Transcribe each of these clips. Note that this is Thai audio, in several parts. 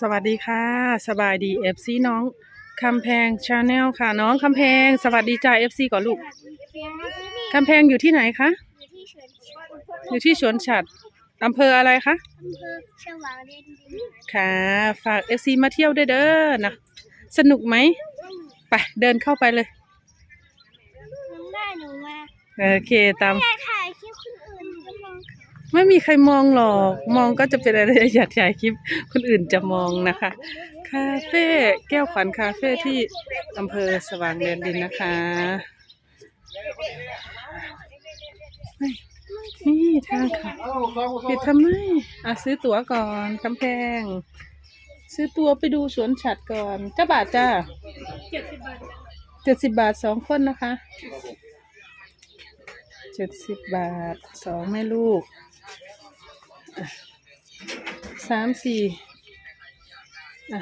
สวัสดีค่ะ สบายดีเอฟซีน้องคำแพงชาแนลค่ะ น้องคำแพง สวัสดีจ้าเอฟซีก่อนลูกคำแพงอยู่ที่ไหนคะอยู่ที่สวนฉัดอำเภออะไรคะอำเภอฉวางเรียนดีค่ะ ฝากเอฟซีมาเที่ยวด้วยเด้อนะสนุกไหมไปเดินเข้าไปเลยน้องได้หนูมาโอเคตามแต่ถ่ายคลิปคนอื่นก็มองค่ะ ไม่มีใครมองหรอก มองก็จะเป็นอะไรอยากถ่ายคลิป คนอื่นจะมองนะคะ คาเฟ่แก้วขวัญคาเฟ่ที่อำเภอสว่างแดนดินนะคะเฮ้ยนี่ทางค่ะปิดทำไมอะซื้อตั๋วก่อนกำแพง ซื้อตั๋วไปดูสวนฉัดก่อนเจ้าบาทจ้าเจ็ดสิบบาทสองคนนะคะเจ็ดสิบบาทสองแม่ลูกอะ สามสี่อะ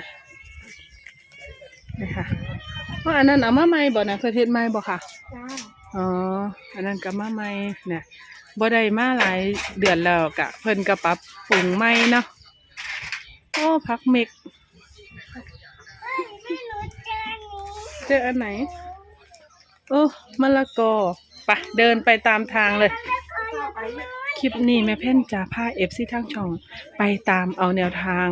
นี่ค่ะว่าอันนั้นเอามาใหม่บ่นะเคยเทศใหม่บ่ค่ะจ้าอ๋อ อันนั้นก็มาใหม่เนี่ยบ่ได้มาหลายเดือนแล้วกะ เพิ่นก็ปรับปรุงใหม่เนาะโอ้พักเมกไม่รู้เจออันนี้เจออันไหน โอ้มะละกอไปะเดินไปตามทางเลย คลิปนี้แม่เพ่นจะพาเอฟซีทางช่อง ไปตามเอาแนวทาง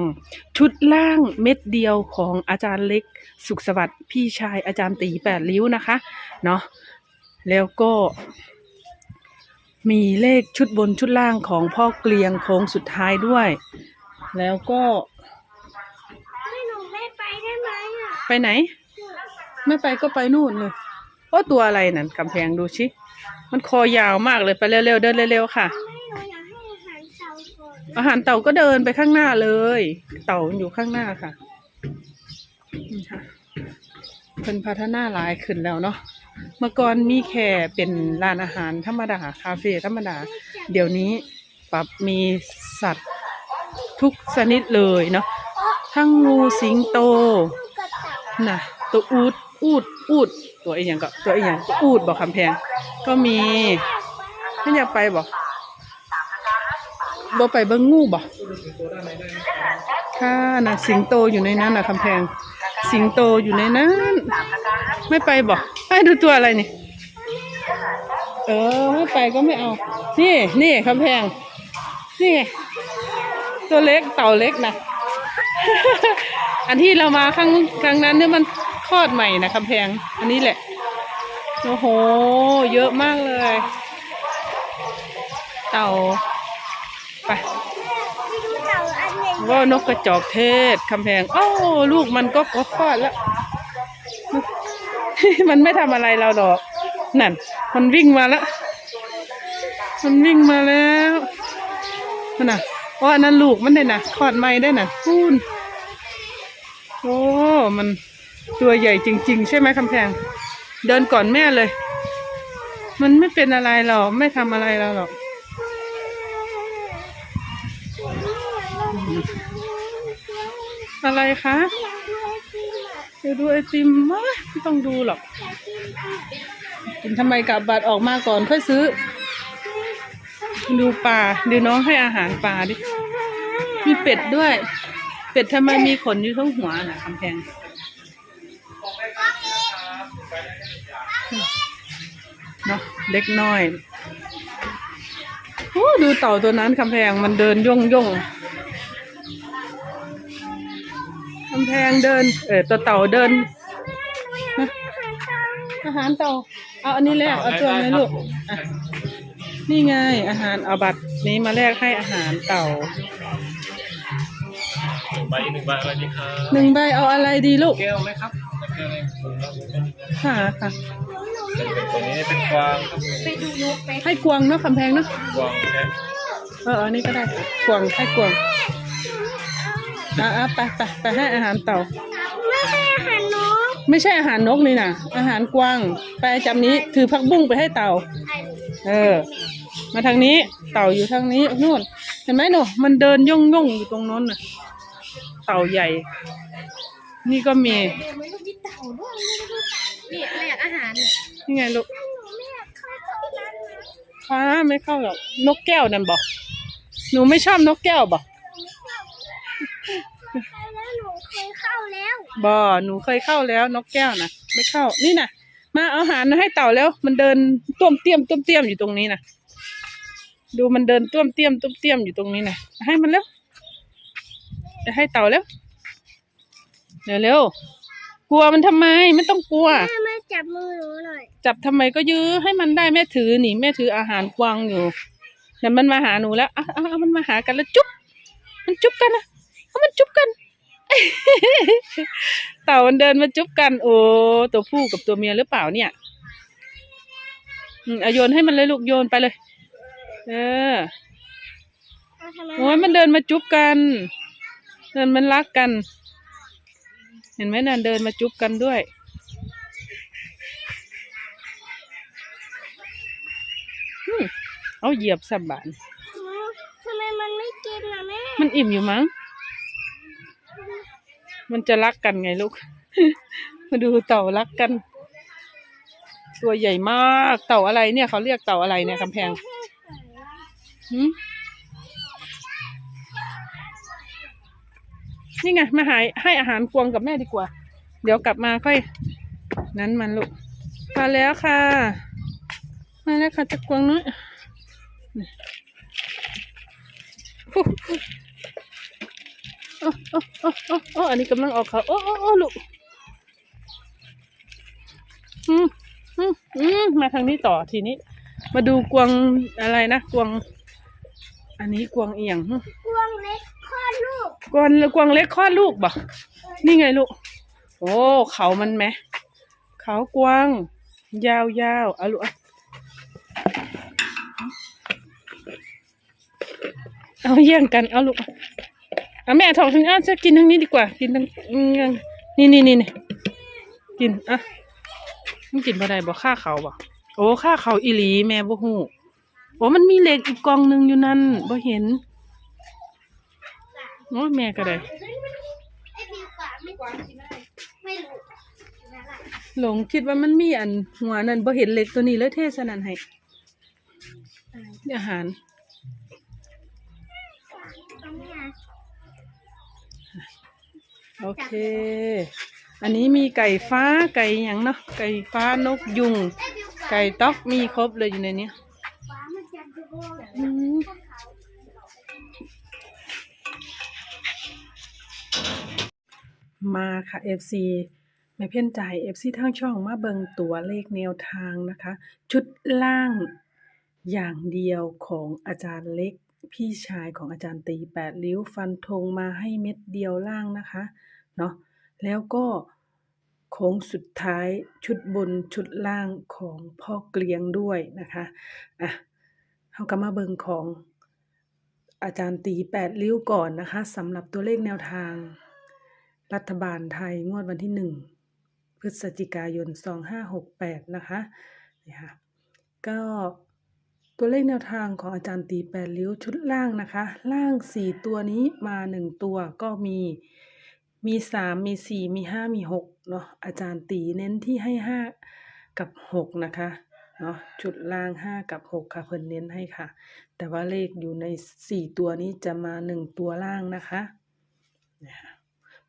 ชุดล่างเม็ดเดียวของอาจารย์เล็กสุขสวัสดิ์พี่ชายอาจารย์ตีแปดริ้วนะคะเนาะแล้วก็มีเลขชุดบนชุดล่างของพ่อเกลียงโค้งสุดท้ายด้วย แล้วก็ไม่หนูไม่ไปได้ไหมอะไปไหน ไม่ไปก็ไปนู่นเลยโอ้ตัวอะไรนั่นกำแพงดูชิ มันคอยาวมากเลยไปเร็วๆเดินเร็วๆค่ะไม่หนูอยากให้อาหารเต่าก่อนอาหารเต่าก็เดินไปข้างหน้าเลย เต่ามันอยู่ข้างหน้าค่ะนี่ค่ะเพิ่นพัฒนาหลายขึ้นแล้วเนาะเมื่อก่อนมีแค่เป็นร้านอาหารธรรมดาคาเฟ่ธรรมดา เดี๋ยวนี้ปรับมีสัตว์ทุกชนิดเลยเนาะทั้งงูสิงโตลูกกระเต่าน่ะตัวอูด อูดอูดตัวอีหยังก็ตัวอีหยังอูดบอกคำแพง ก็มีไม่อยากไปบอกบ่ไปเบิ่งงูบ่ค่ะน่ะสิงโตอยู่ในนั้นนะคำแพง สิงโตอยู่ในนั้น ไม่ไปบ่ไปดูตัวอะไรนี่ เออไม่ไปก็ไม่เอา นี่นี่คำแพง นี่ไงตัวเล็กเต่าเล็กนะ อันที่เรามาครั้งครั้งนั้นเนี่ยมัน คลอดใหม่นะคำแพง อันนี้แหละ โอ้โห เยอะมากเลย เต่าไปไม่รู้เต่าอันไหนว่านกกระจอกเทศคำแพง โอ้ลูกมันก็ก็คลอดแล้ว มันไม่ทำอะไรเราหรอก นั่น มันวิ่งมาแล้ว มันวิ่งมาแล้วนั่นน่ะว่าอันนั้นลูกมันได้น่ะคลอดใหม่ได้น่ะพูนโอ้ มัน ตัวใหญ่จริง ๆ ใช่ไหมคำแพง เดินก่อนแม่เลย มันไม่เป็นอะไรหรอกไม่ทำอะไรเราหรอกอะไรคะอยากดูไอติมอะดูไอติมวะไม่ต้องดูหรอกกินทำไมกับบัตรออกมาก่อนค่อยซื้อ ดูปลาดูน้องให้อาหารปลาดิมีเป็ดด้วย เป็ดทำไมมีขนอยู่ทั้งหัวน่ะคำแพง เนาะเล็กน้อยโอ้ดูเต่าตัวนั้นคำแพงมันเดินย่องย่องคำแพงเดิน เออตัวเต่าเดินอาหารเต่าเอาอันนี้แลกเอาตัวไหมลูกอะนี่ไงอาหารเอาบัตรนี้มาแลกให้อาหารเต่าใบหนึ่งใบอะไรดีครับหนึ่งใบเอาอะไรดีลูกแก้วไหมครับแก้วอะไร ค่ะค่ะตัวนี้เป็นกวางครับให้กวางเนาะคำแพงเนาะกวางแค่เอออันนี้ก็ได้กวางให้กวางอะอะไปไปไปให้อาหารเต่าไม่ให้อาหารนกไม่ใช่อาหารนกนี่นะอาหารกวางไปจำนี้ถือผักบุ้งไปให้เต่า เออ มาทางนี้เต่าอยู่ทางนี้นู่น เห็นไหมหนูมันเดินย่องย่องๆอยู่ตรงนั้นน่ะ เต่าใหญ่ นี่ก็มีเดี๋ยวมั นต้องมีเต่าด้วยนี่แหลกอาหารเนี่ยนี่ไงลูกหนูไม่อยากเข้าตรงนั้นนะฟ้าไม่เข้าหรอกนกแก้วนั่นบอกหนูไม่ชอบนกแก้วบอกหนูแล้วหนูเคยเข้าแล้วบอหนูเคยเข้าแล้วนกแก้วนะไม่เข้า นี่นะมาเอาอาหารให้เต่าแล้ว มันเดินต้วมเตี้ยมต้วมเตี้ยมอยู่ตรงนี้นะดูมันเดินต้วมเตี้ยมต้วมเตี้ยมอยู่ตรงนี้นะให้มันแล้วจะให้เต่าแล้วเร็วเร็วๆ กลัวมันทำไมไม่ต้องกลัว แม่มาจับมือหนูหน่อยจับทำไมก็ยื้อให้มันได้แม่ถือหนิแม่ถืออาหารกวางอยู่เดี๋ยวมันมาหาหนูแล้วอะอะอะมันมาหากันแล้วจุ๊บมันจุ๊บกันนะเอามันจุ๊บกัน เต่ามันเดินมาจุ๊บกัน โอ้ตัวผู้กับตัวเมียหรือเปล่าเนี่ยอืมเอาโยนให้มันเลยลูกโยนไปเลย เออ เอาทำไมโอ้ยมันเดินมาจุ๊บกัน เดินมันรักกันเห็นไหมน่ะเดินมาจุ๊บกันด้วยอืมเอาเหยียบสับบานหนูทำไมมันไม่กินล่ะแม่ มันอิ่มอยู่มั้ง มันจะรักกันไงลูก มาดูเต่ารักกัน ตัวใหญ่มาก เต่าอะไรเนี่ยเขาเรียกเต่าอะไรเนี่ยกำแพงหืม นี่ไงมาหายให้อาหารกวางกับแม่ดีกว่า เดี๋ยวกลับมาค่อย นั้นมันลูกมาแล้วค่ะ มาแล้วค่ะจะกวางน้อยนี่โอ้โอ้โอ้โอ้โอ้อันนี้กำลังออกเขาโอ้โอ้โอ้ลูกอืมอืมอืมมาทางนี้ต่อทีนี้ มาดูกวางอะไรนะกวางอันนี้กวางเอียงกวงเล็ก กวางกวางเล็กคลอดลูกบ่นี่ไงลูก โอ้เขามันไหมเขากวาง ยาวยาวๆเอาลูกเอาเอาแย่งกันเอาลูกเอาแม่ถอดทางนี้อะจะกินทางนี้ดีกว่า กินทางนี่นี่นี่นี่กินอะมันกินบ่ได้บ่ค่าเขาบ่โอ้ค่าเขาอีหลีแม่บ่ฮู้โอ้มันมีเหล็กอีกกองหนึ่งอยู่นั่นบ่เห็น โอ้ยแม่ก็ได้หลงคิดว่ามันมีอันหัวนั่นบ่เห็นเล็กตัวนี้เลยเทสนั่นให้อาหารโอเค อันนี้มีไก่ฟ้าไก่ยังเนาะไก่ฟ้านกยุง ไก่ต๊อกมีครบเลยอยู่ในนี้ มาค่ะ FC แม่เพ่นจ่าย FC ทางช่องมาเบิงตัวเลขแนวทางนะคะ ชุดล่างอย่างเดียวของอาจารย์เล็ก พี่ชายของอาจารย์ตีแปดริ้วฟันธงมาให้เม็ดเดียวล่างนะคะเนาะแล้วก็โค้งสุดท้ายชุดบนชุดล่างของพ่อเกลียงด้วยนะคะอะเขาก็มาเบิงของอาจารย์ตีแปดริ้วก่อนนะคะสำหรับตัวเลขแนวทาง รัฐบาลไทยงวดวันที่หนึ่งพฤศจิกายน 2568 นะคะนี่ค่ะก็ตัวเลขแนวทางของอาจารย์ตีแปดริ้วชุดล่างนะคะ ล่าง 4 ตัวนี้มา 1 ตัวก็มีมี 3 มี 4 มี 5 มี 6 เนาะอาจารย์ตีเน้นที่ให้ 5 กับ 6 นะคะเนาะชุดล่าง 5 กับ 6 ค่ะเพิ่นเน้นให้ค่ะ แต่ว่าเลขอยู่ใน 4 ตัวนี้จะมา 1 ตัวล่างนะคะเนี่ยค่ะ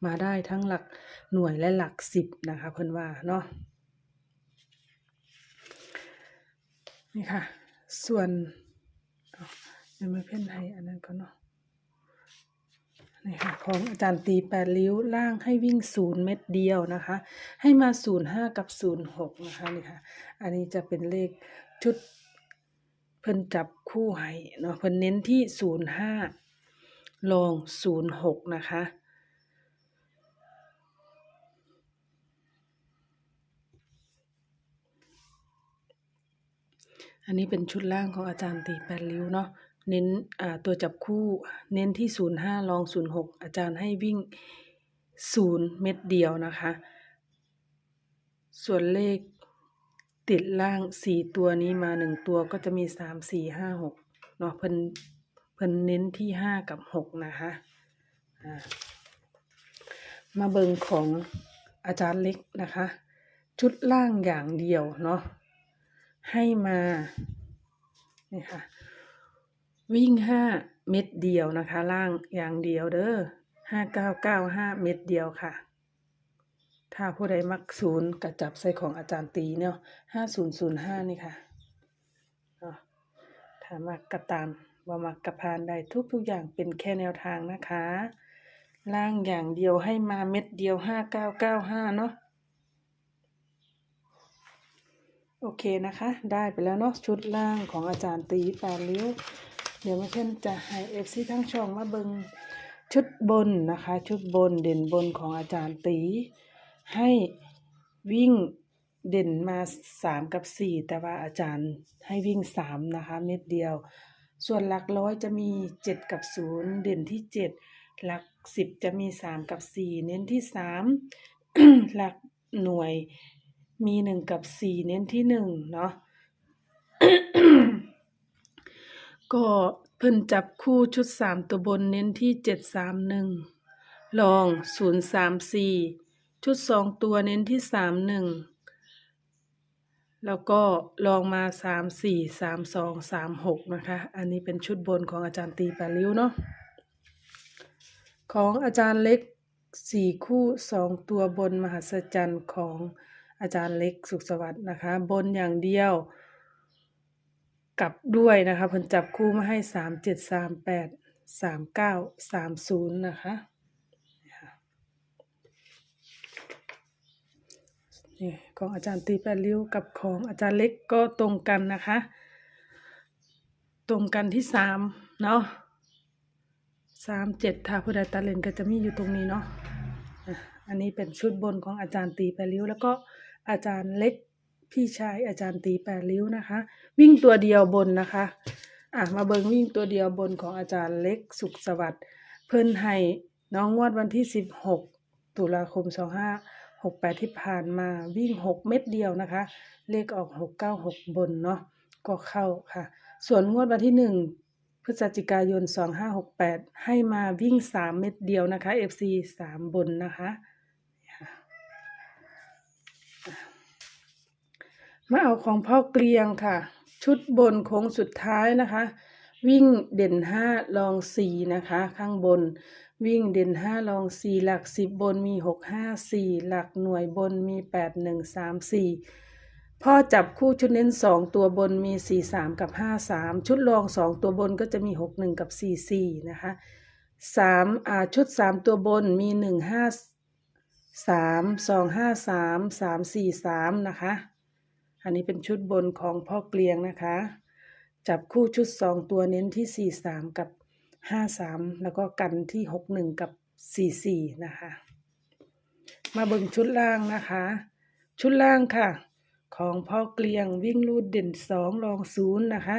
มาได้ทั้งหลักหน่วยและหลักสิบนะคะเพิ่นว่าเนาะนี่ค่ะ ส่วนเดี๋ยวมาเพ่นให้อันนั้นก็เนาะนี่ค่ะของอาจารย์ตีแปดริ้วล่างให้วิ่งศูนย์เม็ดเดียวนะคะ ให้มาศูนย์ห้ากับศูนย์หกนะคะนี่ค่ะ อันนี้จะเป็นเลขชุดเพิ่นจับคู่ให้เนาะเพิ่นเน้นที่ศูนย์ห้าลองศูนย์หกนะคะ อันนี้เป็นชุดล่างของอาจารย์ตีแปดริ้วเนาะเน้นตัวจับคู่เน้นที่ศูนย์ห้าลองศูนย์หกอาจารย์ให้วิ่งศูนย์เม็ดเดียวนะคะ ส่วนเลขติดล่างสี่ตัวนี้มาหนึ่งตัวก็จะมีสามสี่ห้าหกเนาะเพิ่นเพิ่นเน้นที่ห้ากับหกนะคะมาเบิงของอาจารย์เล็กนะคะ ชุดล่างอย่างเดียวเนาะ ให้มานี่ค่ะ วิ่งห้าเม็ดเดียวนะคะ ล่างอย่างเดียวเด้อห้าเก้าเก้าห้าเม็ดเดียวค่ะ ถ้าผู้ใดมักศูนย์กระจับใส่ของอาจารย์ตีเนาะห้าศูนย์ศูนย์ห้านี่ค่ะถ้ามักกระตามว่ามักกระพานได้ทุกทุกอย่างเป็นแค่แนวทางนะคะ ล่างอย่างเดียวให้มาเม็ดเดียวห้าเก้าเก้าห้าเนาะ โอเคนะคะ ได้ไปแล้วเนาะชุดล่างของอาจารย์ตีแปดริ้ว เดี๋ยวมาเช่นจะให้เอฟซีทั้งช่องมาเบิงชุดบนนะคะ ชุดบนเด่นบนของอาจารย์ตี ให้วิ่งเด่นมาสามกับสี่แต่ว่าอาจารย์ให้วิ่งสามนะคะเม็ดเดียว ส่วนหลักร้อยจะมีเจ็ดกับศูนย์เด่นที่เจ็ดหลักสิบจะมีสามกับสี่เน้นที่สามหลักหน่วย มีหนึ่งกับสี่เน้นที่หนึ่งเนาะก็เพิ่นจับคู่ชุดสามตัวบนเน้นที่เจ็ดสามหนึ่งลองศูนย์สามสี่ชุดสองตัวเน้นที่สามหนึ่งแล้วก็ลองมาสามสี่สามสองสามหกนะคะ อันนี้เป็นชุดบนของอาจารย์ตีปาริ้วเนาะของอาจารย์เล็กสี่คู่สองตัวบนมหัศจรรย์ของ อาจารย์เล็กสุขสวัสดิ์นะคะ บนอย่างเดียว กลับด้วยนะคะเพิ่นจับคู่มาให้สามเจ็ดสามแปดสามเก้าสามศูนย์นะคะนี่ของอาจารย์ตีแปดริ้วกับของอาจารย์เล็กก็ตรงกันนะคะ ตรงกันที่สามเนาะสามเจ็ดถ้าผู้ใดตัดเลนก็จะมีอยู่ตรงนี้เนาะอะอันนี้เป็นชุดบนของอาจารย์ตีแปดริ้วแล้วก็ อาจารย์เล็กพี่ชายอาจารย์ตีแปดริ้วนะคะ วิ่งตัวเดียวบนนะคะอะมาเบิงวิ่งตัวเดียวบนของอาจารย์เล็กสุขสวัสดิ์เพิ่นให้น้องงวดวันที่สิบหกตุลาคมสองห้าหกแปดที่ผ่านมาวิ่งหกเม็ดเดียวนะคะ เลขออกหกเก้าหกบนเนาะก็เข้าค่ะ ส่วนงวดวันที่หนึ่งพฤศจิกายนสองห้าหกแปดให้มาวิ่งสามเม็ดเดียวนะคะ FC สามบนนะคะ มาเอาของพ่อเกลียงค่ะ ชุดบนโค้งสุดท้ายนะคะ วิ่งเด่นห้าลองสี่นะคะ ข้างบน วิ่งเด่นห้าลองสี่หลักสิบบนมีหกห้าสี่หลักหน่วยบนมีแปดหนึ่งสามสี่พ่อจับคู่ชุดเน้นสองตัวบนมีสี่สามกับห้าสามชุดรองสองตัวบนก็จะมีหกหนึ่งกับสี่สี่นะคะสามอ่าชุดสามตัวบนมีหนึ่งห้าสามสองห้าสามสามสี่สามนะคะ อันนี้เป็นชุดบนของพ่อเกลียงนะคะ จับคู่ชุดสองตัวเน้นที่สี่สามกับห้าสามแล้วก็กันที่หกหนึ่งกับสี่สี่นะคะ มาเบิ่งชุดล่างนะคะ ชุดล่างค่ะ ของพ่อเกลียงวิ่งลูดเด่นสองรองศูนย์นะคะ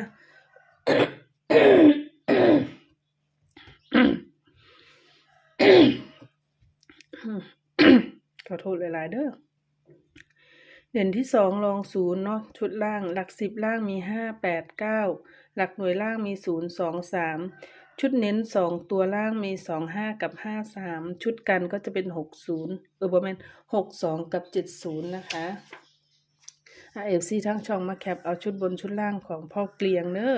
ขอโทษหลายๆเด้อ เด่นที่สองรองศูนย์เนาะชุดล่าง หลักสิบล่างมีห้าแปดเก้าหลักหน่วยล่างมีศูนย์สองสามชุดเน้นสองตัวล่างมีสองห้ากับห้าสามชุดกันก็จะเป็นหกศูนย์เออประมาณหกสองกับเจ็ดศูนย์นะคะเอฟซีทั้งช่องมาแคปเอาชุดบนชุดล่างของพ่อเกลียงเนอะ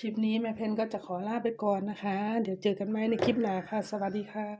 คลิปนี้แม่เพนก็จะขอลาไปก่อนนะคะ เดี๋ยวเจอกันไหมในคลิปหน้าค่ะ สวัสดีค่ะ